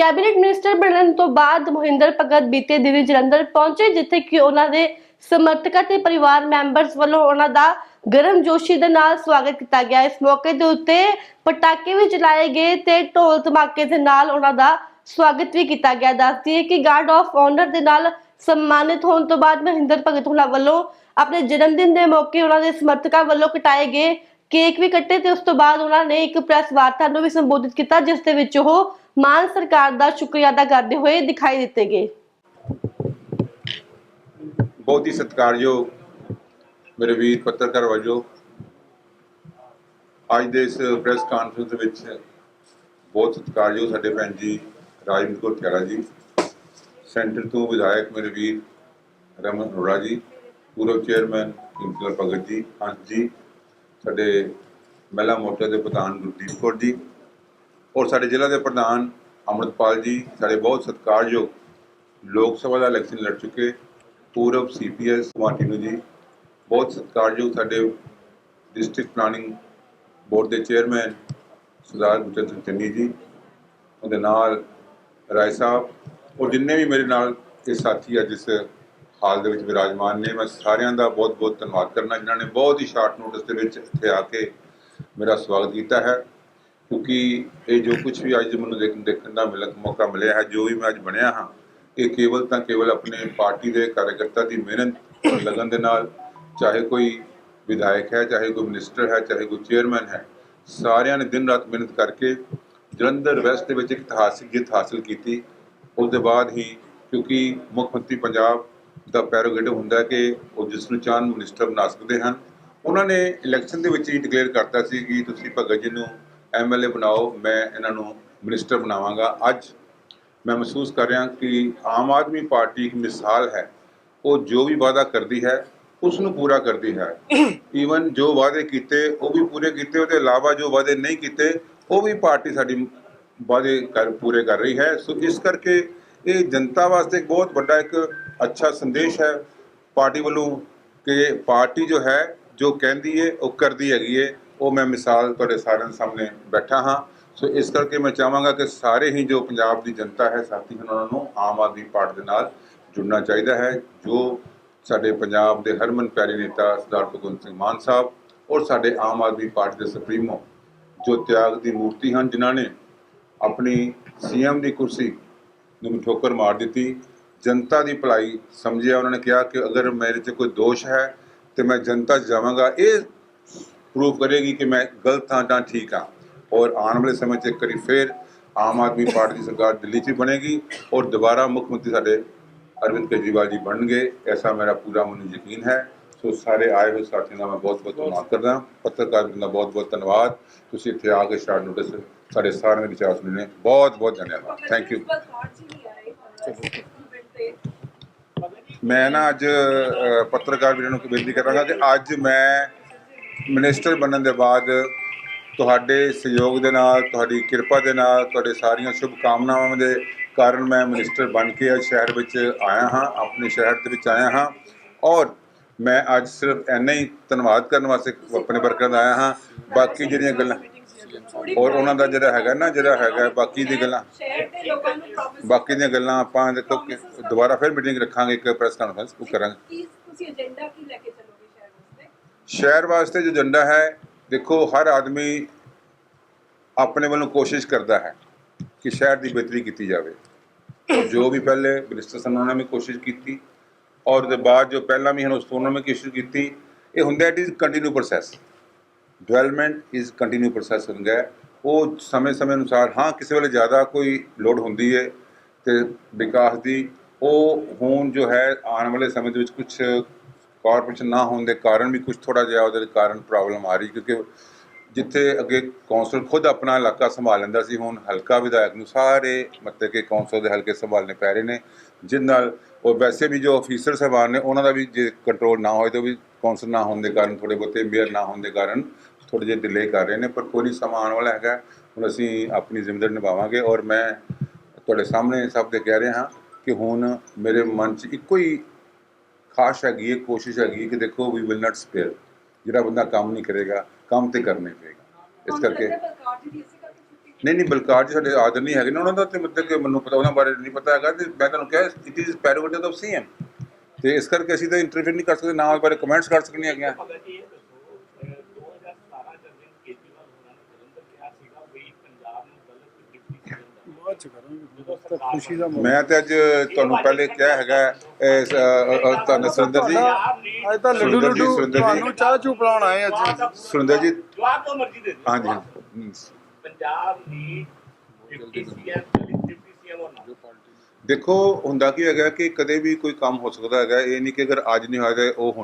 Cabinet minister ਬਣਨ ਤੋਂ ਬਾਅਦ ਮੋਹਿੰਦਰ ਭਗਤ ਬੀਤੇ ਦਿਨੀ ਜਲੰਧਰ ਪਹੁੰਚੇ, ਜਿੱਥੇ ਕਿ ਉਹਨਾਂ ਦੇ ਸਮਰਥਕਾਂ ਤੇ ਪਰਿਵਾਰ ਮੈਂਬਰਸ ਵੱਲੋਂ ਉਹਨਾਂ ਦਾ ਗਰਮ ਜੋਸ਼ੀ ਦੇ ਨਾਲ ਸਵਾਗਤ ਕੀਤਾ ਗਿਆ। ਇਸ ਮੌਕੇ ਦੇ ਉੱਤੇ ਪਟਾਕੇ ਵੀ ਚਲਾਏ ਗਏ ਤੇ ਢੋਲ ਧਮਾਕੇ ਦੇ ਨਾਲ ਉਹਨਾਂ ਦਾ ਸਵਾਗਤ ਵੀ ਕੀਤਾ ਗਿਆ। ਦੱਸਦੀ ਹੈ ਕਿ ਗਾਰਡ ਆਫ ਆਨਰ ਦੇ ਨਾਲ ਸਨਮਾਨਿਤ ਹੋਣ ਤੋਂ ਬਾਅਦ ਮਹਿੰਦਰ ਭਗਤ ਹੁਣਾਂ ਵੱਲੋਂ ਆਪਣੇ ਜਨਮ ਦਿਨ ਦੇ ਮੌਕੇ ਉਹਨਾਂ ਦੇ ਸਮਰਥਕਾਂ ਵੱਲੋਂ ਕਟਾਏ ਗਏ ਕੇਕ ਵੀ ਕੱਟੇ ਤੇ ਉਸ ਤੋਂ ਬਾਅਦ ਉਹਨਾਂ ਨੇ ਇੱਕ ਪ੍ਰੈਸ ਵਾਰਤਾ ਨੂੰ ਵੀ ਸੰਬੋਧਿਤ ਕੀਤਾ, ਜਿਸ ਦੇ ਵਿੱਚ ਉਹ ਮਾਨ ਸਰਕਾਰ ਦਾ ਸ਼ੁਕਰੀਆ ਅਦਾ ਕਰਦੇ ਹੋਏ ਦਿਖਾਈ ਦਿੱਤੇ ਗਏ। ਬਹੁਤ ਹੀ ਸਤਿਕਾਰਯੋਗ ਮੇਰੇ ਵੀਰ ਪੱਤਰਕਾਰ ਵਜੋਂ ਅੱਜ ਦੇ ਇਸ ਪ੍ਰੈਸ ਕਾਨਫਰੰਸ ਵਿੱਚ ਬਹੁਤ ਸਤਿਕਾਰਯੋਗ ਸਾਡੇ ਭੈਣ ਜੀ ਰਾਜਵਿੰਦਰ ਕੌਰ ਖਹਿਰਾ ਜੀ, ਸੈਂਟਰ ਤੋਂ ਵਿਧਾਇਕ ਮੇਰੇ ਵੀਰ ਰਮਨ ਅਰੋੜਾ ਜੀ, ਪੂਰਵ ਚੇਅਰਮੈਨ ਇੰਦਰ ਭਗਤ ਜੀ ਹੰਸ ਜੀ ਸਾਡੇ ਮਹਿਲਾ ਮੋਰਚਾ ਦੇ ਪ੍ਰਧਾਨ ਗੁਰਦੀਪ ਕੌਰ ਜੀ ਔਰ ਸਾਡੇ ਜ਼ਿਲ੍ਹਾ ਦੇ ਪ੍ਰਧਾਨ ਅਮਰਤਪਾਲ ਜੀ, ਸਾਡੇ ਬਹੁਤ ਸਤਿਕਾਰਯੋਗ ਲੋਕ ਸਭਾ ਦਾ ਇਲੈਕਸ਼ਨ ਲੜ ਚੁੱਕੇ ਪੂਰਵ ਸੀਪੀਐਸ ਮਾਰਟਿਨੋ ਜੀ, ਬਹੁਤ ਸਤਿਕਾਰਯੋਗ ਸਾਡੇ ਡਿਸਟ੍ਰਿਕਟ ਪਲਾਨਿੰਗ ਬੋਰਡ ਦੇ ਚੇਅਰਮੈਨ ਸਰਦਾਰ ਗੁਰਚਰਨ ਚੰਨੀ ਜੀ, ਉਹਦੇ ਨਾਲ ਰਾਏ ਸਾਹਿਬ ਔਰ ਜਿੰਨੇ ਵੀ ਮੇਰੇ ਨਾਲ ਇਹ ਸਾਥੀ ਅੱਜ ਇਸ ਹਾਲ ਦੇ ਵਿੱਚ ਵਿਰਾਜਮਾਨ ਨੇ, ਮੈਂ ਸਾਰਿਆਂ ਦਾ ਬਹੁਤ ਬਹੁਤ ਧੰਨਵਾਦ ਕਰਨਾ, ਜਿਨ੍ਹਾਂ ਨੇ ਬਹੁਤ ਹੀ ਸ਼ਾਰਟ ਨੋਟਿਸ ਦੇ ਵਿੱਚ ਇੱਥੇ ਆ ਕੇ ਮੇਰਾ ਸਵਾਗਤ ਕੀਤਾ ਹੈ। ਕਿਉਂਕਿ ਇਹ ਜੋ ਕੁਝ ਵੀ ਅੱਜ ਮੈਨੂੰ ਦੇਖ- ਦੇਖਣ ਦਾ ਮਿਲਕ ਮੌਕਾ ਮਿਲਿਆ ਹੈ, ਜੋ ਵੀ ਮੈਂ ਅੱਜ ਬਣਿਆ ਹਾਂ, ਇਹ ਕੇਵਲ ਤਾਂ ਕੇਵਲ ਆਪਣੇ ਪਾਰਟੀ ਦੇ ਕਾਰਜਕਰਤਾ ਦੀ ਮਿਹਨਤ ਔਰ ਲਗਨ ਦੇ ਨਾਲ, ਚਾਹੇ ਕੋਈ ਵਿਧਾਇਕ ਹੈ, ਚਾਹੇ ਕੋਈ ਮਿਨਿਸਟਰ ਹੈ, ਚਾਹੇ ਕੋਈ ਚੇਅਰਮੈਨ ਹੈ, ਸਾਰਿਆਂ ਨੇ ਦਿਨ ਰਾਤ ਮਿਹਨਤ ਕਰਕੇ ਜਲੰਧਰ ਵੈਸਟ ਦੇ ਵਿੱਚ ਇੱਕ ਇਤਿਹਾਸਿਕ ਜਿੱਤ ਹਾਸਲ ਕੀਤੀ। ਉਸ ਦੇ ਬਾਅਦ ਹੀ ਕਿਉਂਕਿ ਮੁੱਖ ਮੰਤਰੀ ਪੰਜਾਬ ਦਾ ਪੈਰੋਗੇਟਿਵ ਹੁੰਦਾ ਕਿ ਉਹ ਜਿਸ ਨੂੰ ਚਾਹਨ ਮਿਨਿਸਟਰ ਬਣਾ ਸਕਦੇ ਹਨ। ਉਹਨਾਂ ਨੇ ਇਲੈਕਸ਼ਨ ਦੇ ਵਿੱਚ ਹੀ ਡਿਕਲੇਅਰ ਕਰਤਾ ਸੀ ਕਿ ਤੁਸੀਂ ਭਗਤ ਜੀ ਨੂੰ ਐਮਐਲਏ ਬਣਾਓ, ਮੈਂ ਇਹਨਾਂ ਨੂੰ ਮਿਨਿਸਟਰ ਬਣਾਵਾਂਗਾ। ਅੱਜ ਮੈਂ ਮਹਿਸੂਸ ਕਰ ਰਿਹਾ ਕਿ ਆਮ ਆਦਮੀ ਪਾਰਟੀ ਇੱਕ ਮਿਸਾਲ ਹੈ। ਉਹ ਜੋ ਵੀ ਵਾਅਦਾ ਕਰਦੀ ਹੈ ਉਸ ਨੂੰ ਪੂਰਾ ਕਰਦੀ ਹੈ। ਈਵਨ ਜੋ ਵਾਅਦੇ ਕੀਤੇ, ਉਹ ਵੀ ਪੂਰੇ ਕੀਤੇ, ਉਹਦੇ ਇਲਾਵਾ ਜੋ ਵਾਅਦੇ ਨਹੀਂ ਕੀਤੇ, ਉਹ ਵੀ ਪਾਰਟੀ ਸਾਡੀ ਵਾਅਦੇ ਕਰ, ਪੂਰੇ ਕਰ ਰਹੀ ਹੈ। ਸੋ ਇਸ ਕਰਕੇ ਇਹ ਜਨਤਾ ਵਾਸਤੇ ਇੱਕ ਬਹੁਤ ਵੱਡਾ ਇੱਕ ਅੱਛਾ ਸੰਦੇਸ਼ ਹੈ। ਪਾਰਟੀ ਵੱਲੋਂ ਕਿ ਪਾਰਟੀ ਜੋ ਹੈ, ਜੋ ਕਹਿੰਦੀ ਹੈ, ਉਹ ਕਰਦੀ ਹੈਗੀ ਹੈ। ਉਹ ਮੈਂ ਮਿਸਾਲ ਤੁਹਾਡੇ ਸਾਰਿਆਂ ਦੇ ਸਾਹਮਣੇ ਬੈਠਾ ਹਾਂ। ਸੋ ਇਸ ਕਰਕੇ ਮੈਂ ਚਾਹਾਂਗਾ ਕਿ ਸਾਰੇ ਹੀ ਜੋ ਪੰਜਾਬ ਦੀ ਜਨਤਾ ਹੈ, ਸਾਥੀ ਹਨ, ਉਹਨਾਂ ਨੂੰ ਆਮ ਆਦਮੀ ਪਾਰਟੀ ਦੇ ਨਾਲ ਜੁੜਨਾ ਚਾਹੀਦਾ ਹੈ, ਜੋ ਸਾਡੇ ਪੰਜਾਬ ਦੇ ਹਰਮਨ ਪਿਆਰੇ ਨੇਤਾ ਸਰਦਾਰ ਭਗਵੰਤ ਸਿੰਘ ਮਾਨ ਸਾਹਿਬ ਔਰ ਸਾਡੇ ਆਮ ਆਦਮੀ ਪਾਰਟੀ ਦੇ ਸੁਪਰੀਮੋ ਜੋ ਤਿਆਗ ਦੀ ਮੂਰਤੀ ਹਨ, ਜਿਨ੍ਹਾਂ ਨੇ ਆਪਣੀ ਸੀਐਮ ਦੀ ਕੁਰਸੀ ਨੂੰ ਠੋਕਰ ਮਾਰ ਦਿੱਤੀ। ਜਨਤਾ ਦੀ ਭਲਾਈ ਸਮਝਿਆ, ਉਹਨਾਂ ਨੇ ਕਿਹਾ ਕਿ ਅਗਰ ਮੇਰੇ 'ਚ ਕੋਈ ਦੋਸ਼ ਹੈ ਤੇ ਮੈਂ ਜਨਤਾ 'ਚ ਜਾਵਾਂਗਾ। ਇਹ ਪ੍ਰੂਵ ਕਰੇਗੀ ਕਿ ਮੈਂ ਗਲਤ ਹਾਂ ਜਾਂ ਠੀਕ ਹਾਂ। ਔਰ ਆਉਣ ਵਾਲੇ ਸਮੇਂ 'ਚ ਇੱਕ ਵਾਰੀ ਫੇਰ ਆਮ ਆਦਮੀ ਪਾਰਟੀ ਦੀ ਸਰਕਾਰ ਦਿੱਲੀ 'ਚ ਬਣੇਗੀ ਔਰ ਦੁਬਾਰਾ ਮੁੱਖ ਮੰਤਰੀ ਸਾਡੇ ਅਰਵਿੰਦ ਕੇਜਰੀਵਾਲ ਜੀ ਬਣਨਗੇ, ਐਸਾ ਮੇਰਾ ਪੂਰਾ ਮੈਨੂੰ ਯਕੀਨ ਹੈ। ਸੋ ਸਾਰੇ ਆਏ ਹੋਏ ਸਾਥੀਆਂ ਦਾ ਮੈਂ ਬਹੁਤ ਬਹੁਤ ਧੰਨਵਾਦ ਕਰਦਾ ਪੱਤਰਕਾਰ ਵੀਰਾਂ ਦਾ ਬਹੁਤ ਬਹੁਤ ਧੰਨਵਾਦ। ਤੁਸੀਂ ਇੱਥੇ ਆ ਕੇ ਸ਼ਾਰਟ ਨੋਟਿਸ ਸਾਡੇ ਸਾਰਿਆਂ ਦੇ ਵਿਚਾਰ ਸੁਣਨੇ ਬਹੁਤ ਬਹੁਤ ਧੰਨਵਾਦ। ਥੈਂਕ ਯੂ ਮੈਂ ਨਾ ਅੱਜ ਪੱਤਰਕਾਰ ਵੀਰਾਂ ਨੂੰ ਬੇਨਤੀ ਕਰਾਂਗਾ ਕਿ ਅੱਜ ਮੈਂ ਮਿਨਿਸਟਰ ਬਣਨ ਦੇ ਬਾਅਦ ਤੁਹਾਡੇ ਸਹਿਯੋਗ ਦੇ ਨਾਲ, ਤੁਹਾਡੀ ਕਿਰਪਾ ਦੇ ਨਾਲ, ਤੁਹਾਡੇ ਸਾਰੀਆਂ ਸ਼ੁਭ ਕਾਮਨਾਵਾਂ ਦੇ ਕਾਰਨ ਮੈਂ ਮਿਨਿਸਟਰ ਬਣ ਕੇ ਅੱਜ ਸ਼ਹਿਰ ਵਿੱਚ ਆਇਆ ਹਾਂ, ਆਪਣੇ ਸ਼ਹਿਰ ਦੇ ਵਿੱਚ ਆਇਆ ਹਾਂ ਔਰ ਮੈਂ ਅੱਜ ਸਿਰਫ ਇੰਨਾ ਹੀ ਧੰਨਵਾਦ ਕਰਨ ਵਾਸਤੇ ਆਪਣੇ ਵਰਕਰਾਂ ਦਾ ਆਇਆ ਹਾਂ। ਬਾਕੀ ਜਿਹੜੀਆਂ ਗੱਲਾਂ ਔਰ ਉਹਨਾਂ ਦਾ ਜਿਹੜਾ ਹੈਗਾ ਨਾ, ਜਿਹੜਾ ਹੈਗਾ ਬਾਕੀ ਦੀ ਗੱਲਾਂ, ਬਾਕੀ ਦੀਆਂ ਗੱਲਾਂ ਆਪਾਂ ਦੇਖੋ ਕਿ ਦੁਬਾਰਾ ਫਿਰ ਮੀਟਿੰਗ ਰੱਖਾਂਗੇ, ਇੱਕ ਪ੍ਰੈਸ ਕਾਨਫਰੰਸ ਉਹ ਕਰਾਂਗੇ। ਤੁਸੀਂ ਏਜੰਡਾ ਕੀ ਲੈ ਕੇ ਚੱਲੋਗੇ? ਸ਼ਹਿਰ ਵਾਸਤੇ ਜੋ ਏਜੰਡਾ ਹੈ, ਦੇਖੋ, ਹਰ ਆਦਮੀ ਆਪਣੇ ਵੱਲੋਂ ਕੋਸ਼ਿਸ਼ ਕਰਦਾ ਹੈ ਕਿ ਸ਼ਹਿਰ ਦੀ ਬਿਹਤਰੀ ਕੀਤੀ ਜਾਵੇ। ਜੋ ਵੀ ਪਹਿਲੇ ਮਿਨਿਸਟਰ ਸਨ, ਉਹਨਾਂ ਨੇ ਵੀ ਕੋਸ਼ਿਸ਼ ਕੀਤੀ। ਔਰ ਉਹਦੇ ਬਾਅਦ ਜੋ ਪਹਿਲਾਂ ਵੀ ਹਨ, ਉਸ ਤੋਂ ਉਹਨਾਂ ਨੇ ਕੋਸ਼ਿਸ਼ ਕੀਤੀ। ਇਹ ਹੁੰਦਾ it is continue process development is continue process ਹੁੰਦਾ ਉਹ ਸਮੇਂ-ਸਮੇਂ ਅਨੁਸਾਰ, ਹਾਂ, ਕਿਸੇ ਵੇਲੇ ਜ਼ਿਆਦਾ ਕੋਈ ਲੋਡ ਹੁੰਦੀ ਹੈ ਤੇ ਵਿਕਾਸ ਦੀ, ਉਹ ਹੁਣ ਜੋ ਹੈ, ਆਉਣ ਵਾਲੇ ਸਮੇਂ ਦੇ ਵਿੱਚ ਕੁਝ ਕਾਰਪੋਰੇਸ਼ਨ ਨਾ ਹੋਣ ਦੇ ਕਾਰਨ ਵੀ ਕੁਝ ਥੋੜਾ ਜਿਹਾ ਉਹਦੇ ਕਾਰਨ ਪ੍ਰੋਬਲਮ ਆ ਰਹੀ ਕਿਉਂਕਿ ਜਿੱਥੇ ਅੱਗੇ ਕੌਂਸਲ ਖੁਦ ਆਪਣਾ ਇਲਾਕਾ ਸੰਭਾਲ ਲੈਂਦਾ ਸੀ, ਹੁਣ ਹਲਕਾ ਵਿਧਾਇਕ ਨੂੰ ਸਾਰੇ ਮਤਲਬ ਕਿ ਕੌਂਸਲ ਦੇ ਹਲਕੇ ਸੰਭਾਲਣੇ ਪੈ ਰਹੇ ਨੇ, ਜਿਸ ਨਾਲ ਉਹ ਵੈਸੇ ਵੀ ਜੋ ਅਫੀਸਰ ਸਾਹਿਬਾਨ ਨੇ, ਉਹਨਾਂ ਦਾ ਵੀ ਜੇ ਕੰਟਰੋਲ ਨਾ ਹੋਏ ਤਾਂ ਵੀ ਕੌਂਸਲ ਨਾ ਹੋਣ ਦੇ ਕਾਰਨ ਥੋੜੇ ਬਹੁਤੇ ਮੇਅਰ ਨਾ ਹੋਣ ਦੇ ਕਾਰਨ ਥੋੜੇ ਜਿਹੇ ਡਿਲੇ ਕਰ ਰਹੇ ਨੇ, ਪਰ ਕੋਈ ਨਹੀਂ ਸਮਾਂ ਆਉਣ ਵਾਲਾ ਹੈਗਾ, ਹੁਣ ਅਸੀਂ ਆਪਣੀ ਜ਼ਿੰਮੇਵਾਰੀ ਨਿਭਾਵਾਂਗੇ ਔਰ ਮੈਂ ਤੁਹਾਡੇ ਸਾਹਮਣੇ ਸਭ ਦੇ ਕਹਿ ਰਿਹਾ ਹਾਂ ਕਿ ਹੁਣ ਮੇਰੇ ਮਨ 'ਚ ਇੱਕੋ ਹੀ ਖਾਸ਼ ਹੈਗੀ ਹੈ ਕੋਸ਼ਿਸ਼ ਹੈਗੀ ਕਿ ਦੇਖੋ ਵੀ ਵਿਲ ਨਾਟ ਸਪੇਅਰ ਜਿਹੜਾ ਬੰਦਾ ਕੰਮ ਨਹੀਂ ਕਰੇਗਾ ਕੰਮ ਤੇ ਕਰਨੇ ਪਏਗਾ। ਇਸ ਕਰਕੇ ਨਹੀਂ ਨਹੀਂ ਬਲਕਾਰ ਜੀ ਸਾਡੇ ਆਦਰ ਨਹੀਂ ਹੈਗੇ ਨਾ। ਉਹਨਾਂ ਦਾ ਤੇ ਮਤਲਬ ਕਿ ਮੈਨੂੰ ਪਤਾ ਉਹਨਾਂ ਬਾਰੇ ਨਹੀਂ ਪਤਾ ਹੈਗਾ। ਤੇ ਮੈਂ ਤੁਹਾਨੂੰ ਕਿਹਾ it is prerogative of CM ਤੇ ਇਸ ਕਰਕੇ ਅਸੀਂ ਤਾਂ ਇੰਟਰਵਿਊ ਨਹੀਂ ਕਰ ਸਕਦੇ ਨਾ ਉਸ ਬਾਰੇ ਕਮੈਂਟਸ ਕਰ ਸਕਦੇ ਹੈਗੇ ਹਾਂ ਭਗਤ ਜੀ ਇਹ ਦੱਸੋ ਅਹ 2017 ਚ ਅਰਵਿੰਦ ਕੇਜਰੀਵਾਲ ਹੋਣਾ ਨੇ ਜਲੰਧਰ ਕਿਹਾ ਸੀਗਾ ਵੀ ਪੰਜਾਬ ਨੂੰ ਗਲਤ ਡਿਪਟੀ ਸੀਐਮ ਦਾ ਬਾਅਦ ਚ ਕਰਾਂਗੇ ਤਾਂ ਖੁਸ਼ੀ ਦਾ ਮੌਕਾ ਮੈਂ ਤੇ ਅੱਜ ਤੁਹਾਨੂੰ ਪਹਿਲੇ ਕਿਹਾ ਹੈਗਾ ਇਹ, ਸ- ਅ, ਅ, ਤੁਹਾਨੂੰ ਸੁਰਿੰਦਰ ਜੀ। ਅੱਜ ਤਾਂ ਲੱਡੂ ਸੁਰਿੰਦਰ ਜੀ, ਲੱਡੂ ਸੁਰਿੰਦਰ ਜੀ। ਤੁਹਾਨੂੰ ਚਾਹ ਚੂ ਪਿਲਾਉਣ ਆਏ ਅੱਜ। ਸੁਰਿੰਦਰ ਜੀ। ਜਵਾਬ ਤੋਂ ਮਰਜ਼ੀ ਦੇ ਦਿਓ। ਹਾਂਜੀ ਹਮ, ਪੰਜਾਬ ਦੀ ਡਿਪਟੀ ਸੀਐਮ ਡਿਪਟੀ ਸੀਐਮ ਹੋਣਾ। ਦੇਖੋ ਹੁੰਦਾ ਕੀ ਹੈਗਾ ਕਿ ਕਦੇ ਵੀ ਕੋਈ ਕੰਮ ਹੋ ਸਕਦਾ ਹੈਗਾ ਇਹ ਨਹੀਂ ਕਿ ਅਗਰ ਅੱਜ ਨਹੀਂ ਹੋਇਆ ਤਾਂ ਉਹ ਹੁਣ।